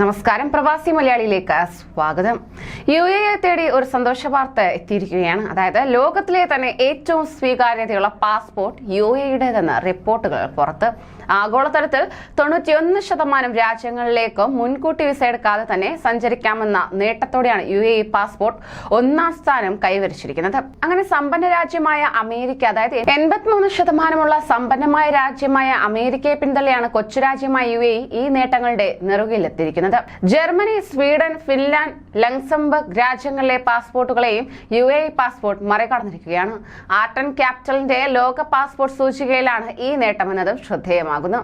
നമസ്കാരം. പ്രവാസി മലയാളിയിലേക്ക് സ്വാഗതം. യു എ തേടി ഒരു സന്തോഷ വാർത്ത എത്തിയിരിക്കുകയാണ്. അതായത് ലോകത്തിലെ തന്നെ ഏറ്റവും സ്വീകാര്യതയുള്ള പാസ്പോർട്ട് യു എയുടേതെന്ന് റിപ്പോർട്ടുകൾ പുറത്ത്. ആഗോളതലത്തിൽ തൊണ്ണൂറ്റിയൊന്ന് ശതമാനം രാജ്യങ്ങളിലേക്കും മുൻകൂട്ടി വിസ എടുക്കാതെ തന്നെ സഞ്ചരിക്കാമെന്ന നേട്ടത്തോടെയാണ് യു എ പാസ്പോർട്ട് ഒന്നാം സ്ഥാനം കൈവരിച്ചിരിക്കുന്നത്. അങ്ങനെ സമ്പന്ന രാജ്യമായ അമേരിക്ക അതായത് എൺപത്തിമൂന്ന് ശതമാനമുള്ള സമ്പന്നമായ രാജ്യമായ അമേരിക്കയെ പിന്തള്ളിയാണ് കൊച്ചു രാജ്യമായ യു എ ഈ നേട്ടങ്ങളുടെ നെറുകയിലെത്തിയിരിക്കുന്നത്. ജർമ്മനി സ്വീഡൻ ഫിൻലാൻഡ് ലക്സംബർഗ് രാജ്യങ്ങളിലെ പാസ്പോർട്ടുകളെയും യു എ പാസ്പോർട്ട് മറികടന്നിരിക്കുകയാണ്. ആർട്ടൺ ക്യാപിറ്റലിന്റെ ലോക പാസ്പോർട്ട് സൂചികയിലാണ് ഈ നേട്ടമെന്നതും ശ്രദ്ധേയമാകുന്നു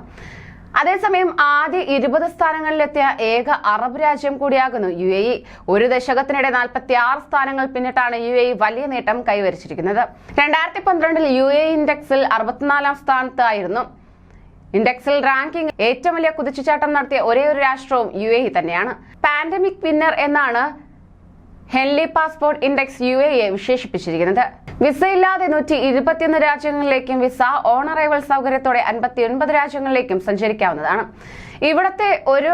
അതേസമയം ആദ്യ ഇരുപത് സ്ഥാനങ്ങളിലെത്തിയ ഏക അറബ് രാജ്യം കൂടിയാകുന്നു യു എ ഇ. ഒരു ദശകത്തിനിടെ നാൽപ്പത്തി ആറ് സ്ഥാനങ്ങൾ പിന്നിട്ടാണ് യു എ ഇ വലിയ നേട്ടം കൈവരിച്ചിരിക്കുന്നത്. രണ്ടായിരത്തി പന്ത്രണ്ടിൽ യു എ ഇൻഡെക്സിൽ അറുപത്തിനാലാം സ്ഥാനത്തായിരുന്നു. ഇൻഡെക്സിൽ റാങ്കിംഗ് ഏറ്റവും വലിയ കുതിച്ചുചാട്ടം നടത്തിയ ഒരേ ഒരു രാഷ്ട്രവും യു എ തന്നെയാണ്. പാൻഡമിക് വിന്നർ എന്നാണ് ഹെൻലി പാസ്പോർട്ട് ഇൻഡെക്സ് യു എയെ വിശേഷിപ്പിച്ചിരിക്കുന്നത്. വിസ ഇല്ലാതെ നൂറ്റി ഇരുപത്തിയൊന്ന് രാജ്യങ്ങളിലേക്കും വിസ ഓൺ അറൈവൽ സൗകര്യത്തോടെ അൻപത്തി ഒൻപത് രാജ്യങ്ങളിലേക്കും സഞ്ചരിക്കാവുന്നതാണ്. ഇവിടത്തെ ഒരു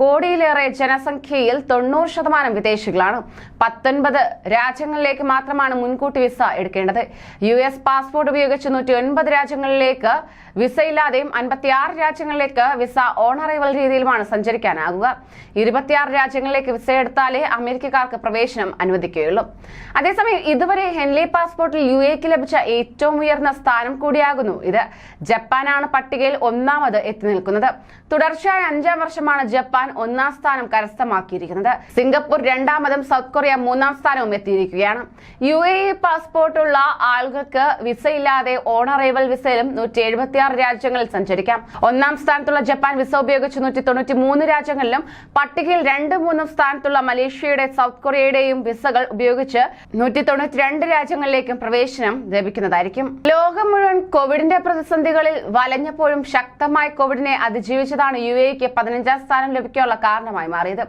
കോടിയിലേറെ ജനസംഖ്യയിൽ തൊണ്ണൂറ് ശതമാനം വിദേശികളാണ്. പത്തൊൻപത് രാജ്യങ്ങളിലേക്ക് മാത്രമാണ് മുൻകൂട്ടി വിസ എടുക്കേണ്ടത്. യു എസ് പാസ്പോർട്ട് ഉപയോഗിച്ച് നൂറ്റി ഒൻപത് രാജ്യങ്ങളിലേക്ക് വിസയില്ലാതെയും അൻപത്തിയാറ് രാജ്യങ്ങളിലേക്ക് വിസ ഓൺ അറൈവൽ രീതിയിലുമാണ് സഞ്ചരിക്കാനാകുക. ഇരുപത്തിയാറ് രാജ്യങ്ങളിലേക്ക് വിസ എടുത്താലേ അമേരിക്കക്കാർക്ക് പ്രവേശനം അനുവദിക്കുകയുള്ളൂ. അതേസമയം ഇതുവരെ ഹെൻലി പാസ്പോർട്ടിൽ യു എക്ക് ലഭിച്ച ഏറ്റവും ഉയർന്ന സ്ഥാനം കൂടിയാകുന്നു ഇത്. ജപ്പാനാണ് പട്ടികയിൽ ഒന്നാമത് എത്തി നിൽക്കുന്നത്. തുടർച്ചയായ അഞ്ചാം വർഷമാണ് ജപ്പാൻ ഒന്നാം സ്ഥാനം കരസ്ഥമാക്കിയിരിക്കുന്നത്. സിംഗപ്പൂർ രണ്ടാമതും സൗത്ത് കൊറിയ മൂന്നാം സ്ഥാനവും എത്തിയിരിക്കുകയാണ്. യു എ ഇ പാസ്പോർട്ടുള്ള ആളുകൾക്ക് വിസയില്ലാതെ ഓൺ അറൈവൽ വിസയിലും നൂറ്റി എഴുപത്തിയാറ് രാജ്യങ്ങളിൽ സഞ്ചരിക്കാം. ഒന്നാം സ്ഥാനത്തുള്ള ജപ്പാൻ വിസ ഉപയോഗിച്ച് നൂറ്റി തൊണ്ണൂറ്റി മൂന്ന് രാജ്യങ്ങളിലും പട്ടികയിൽ രണ്ട് മൂന്നും സ്ഥാനത്തുള്ള മലേഷ്യയുടെ സൗത്ത് കൊറിയയുടെയും വിസകൾ ഉപയോഗിച്ച് നൂറ്റി തൊണ്ണൂറ്റി രണ്ട് രാജ്യങ്ങളിലേക്കും പ്രവേശനം ലഭിക്കുന്നതായിരിക്കും. ലോകം മുഴുവൻ കോവിഡിന്റെ പ്രതിസന്ധികളിൽ വലഞ്ഞപ്പോഴും ശക്തമായി കോവിഡിനെ അതിജീവിച്ചതാണ് യു എക്ക് പതിനഞ്ചാം സ്ഥാനം ലഭിക്കാനുള്ള കാരണമായി മാറിയത്.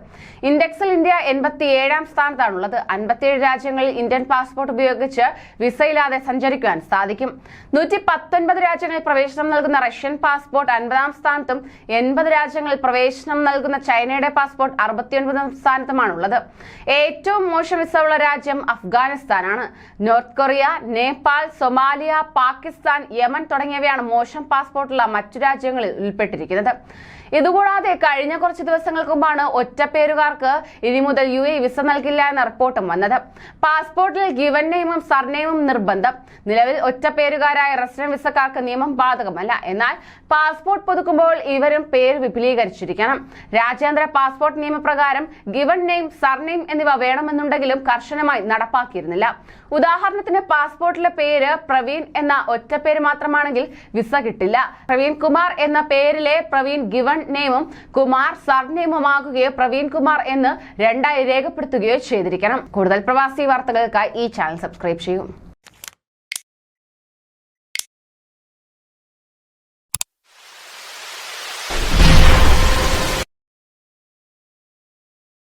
ഇൻഡെക്സിൽ ഇന്ത്യ എൺപത്തി ഏഴാം സ്ഥാനത്താണുള്ളത്. അൻപത്തിയേഴ് രാജ്യങ്ങളിൽ ഇന്ത്യൻ പാസ്പോർട്ട് ഉപയോഗിച്ച് വിസയില്ലാതെ സഞ്ചരിക്കുവാൻ സാധിക്കും. നൂറ്റി പത്തൊൻപത് രാജ്യങ്ങളിൽ പ്രവേശനം നൽകുന്ന റഷ്യൻ പാസ്പോർട്ട് അൻപതാം സ്ഥാനത്തും എൺപത് രാജ്യങ്ങളിൽ പ്രവേശനം നൽകുന്ന ചൈനയുടെ പാസ്പോർട്ട് അറുപത്തിയൊൻപതാം സ്ഥാനത്തുമാണുള്ളത്. ഏറ്റവും മോശം വിസ രാജ്യം അഫ്ഗാനിസ്ഥാനാണ്. North Korea Nepal Somalia Pakistan Yemen തുടങ്ങിയവയാണ് മോശം പാസ്പോർട്ടുള്ള മറ്റു രാജ്യങ്ങളിൽ ഉൾപ്പെട്ടിരിക്കുന്നത്. ഇതുകൂടാതെ കഴിഞ്ഞ കുറച്ച് ദിവസങ്ങൾക്ക് മുമ്പാണ് ഒറ്റപ്പേരുകാർക്ക് ഇനി മുതൽ യു എ വിസ നൽകില്ല എന്ന റിപ്പോർട്ടും വന്നത്. പാസ്പോർട്ടിൽ ഗിവൻ നെയിമും സർനെയിമും നിർബന്ധം. നിലവിൽ ഒറ്റപ്പേരുകാരായ റെസിഡന്റ് വിസക്കാർക്ക് നിയമം ബാധകമല്ല. എന്നാൽ പാസ്പോർട്ട് പുതുക്കുമ്പോൾ ഇവരും പേര് വിപുലീകരിച്ചിരിക്കണം. രാജ്യാന്തര പാസ്പോർട്ട് നിയമപ്രകാരം ഗിവൺ നെയിം സർനെയിം എന്നിവ വേണമെന്നുണ്ടെങ്കിലും കർശനമായി നടപ്പാക്കിയിരുന്നില്ല. ഉദാഹരണത്തിന് പാസ്പോർട്ടിലെ പേര് പ്രവീൺ എന്ന ഒറ്റപ്പേര് മാത്രമാണെങ്കിൽ വിസ കിട്ടില്ല. പ്രവീൺ കുമാർ എന്ന പേരിലെ പ്രവീൺ ഗിവൺ നെയിമും കുമാർ സർനെയിമുമാകുകയോ പ്രവീൺ കുമാർ എന്ന് രണ്ടായി രേഖപ്പെടുത്തുകയോ ചെയ്തിരിക്കണം. കൂടുതൽ പ്രവാസി വാർത്തകൾക്കായി ഈ ചാനൽ സബ്സ്ക്രൈബ് ചെയ്യൂ.